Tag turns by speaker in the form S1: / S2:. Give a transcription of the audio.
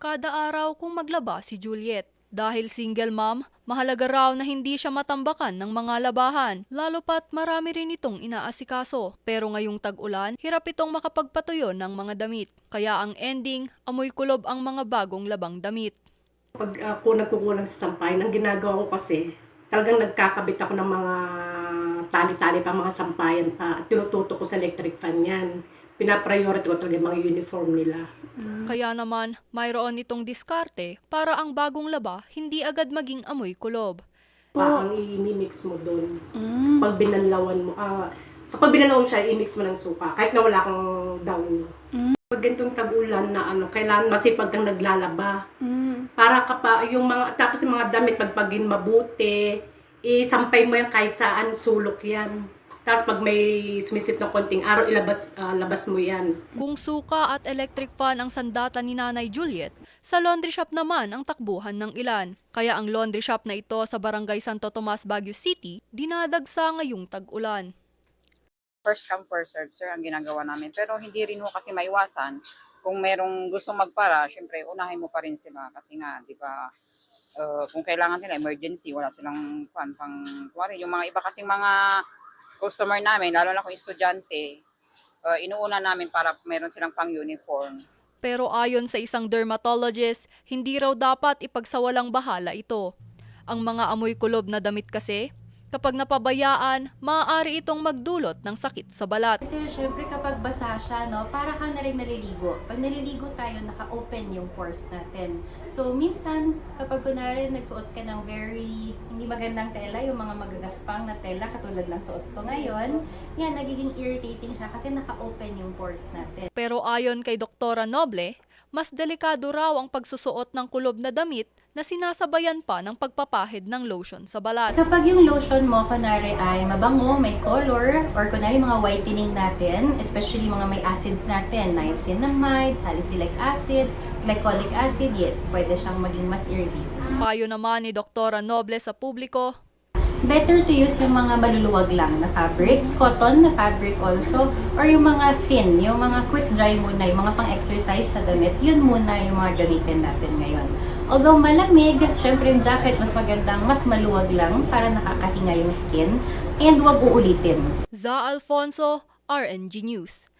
S1: kada araw kung maglaba si Juliet. Dahil single mom, mahalaga raw na hindi siya matambakan ng mga labahan, lalo pat marami rin itong inaasikaso. Pero ngayong tag-ulan, hirap itong makapagpatuyo ng mga damit. Kaya ang ending, amoy kulob ang mga bagong labang damit.
S2: Pag ako nagkukulang sa sampayan, ang ginagawa ko kasi, talagang nagkakabit ako ng mga tali-tali pa, mga sampayan pa. At tinututo ko sa electric fan yan. Pinapriority ko talaga yung mga uniform nila.
S1: Kaya naman, mayroon itong diskarte para ang bagong laba hindi agad maging amoy kulob.
S2: Pa, ang i-mix mo doon. Pag binanlawan mo, ah, kapag binanlawan siya, i-mix mo ng suka. Kahit na wala kang down. Pag ganitong tag-ulan na ano, kailangan masipag kang naglalaba. Para kapa, yung mga, tapos yung mga damit, pagpagin mabuti, isampay mo yan kahit saan, sulok yan. Tapos pag may sumisit na konting araw, ilabas ah, labas mo yan.
S1: Kung suka at electric fan ang sandata ni Nanay Juliet, sa laundry shop naman ang takbuhan ng ilan. Kaya ang laundry shop na ito sa Barangay Santo Tomas, Baguio City, dinadagsa ngayong tag-ulan.
S3: first come first serve sir ang ginagawa namin pero hindi rin ho kasi maiwasan kung merong gusto magpara syempre unahin mo pa rin sila kasi nga di ba uh, kung kailangan nila emergency wala silang pan pang kuwari yung mga iba kasing mga customer namin lalo na kung estudyante uh, inuuna namin para meron silang pang uniform
S1: Pero ayon sa isang dermatologist, hindi raw dapat ipagsawalang bahala ito. Ang mga amoy kulob na damit kasi, kapag napabayaan, maaari itong magdulot ng sakit sa balat.
S4: Kasi syempre kapag basa siya, no, para ka na rin naliligo. Pag naliligo tayo, naka-open yung pores natin. So, minsan, kapag kunwari nagsuot ka ng very hindi magandang tela, yung mga magagaspang na tela, katulad ng suot ko ngayon, yan, nagiging irritating siya kasi naka-open yung pores natin.
S1: Pero ayon kay Doktora Noble, mas delikado raw ang pagsusuot ng kulob na damit na sinasabayan pa ng pagpapahid ng lotion sa balat.
S4: Kapag yung lotion mo, kunwari ay mabango, may color, or kunwari mga whitening natin, especially mga may acids natin, niacinamide, salicylic acid, glycolic acid, yes, pwede siyang maging mas irritating.
S1: Payo naman ni Doktora Noble sa publiko,
S4: Better to use yung mga maluluwag lang na fabric, cotton na fabric also, or yung mga thin, yung mga quick dry muna, yung mga pang-exercise na damit, yun muna yung mga gamitin natin ngayon. Although malamig, syempre yung jacket mas magandang mas maluwag lang para nakakahinga yung skin, and wag uulitin.
S1: Za Alfonso, RNG News.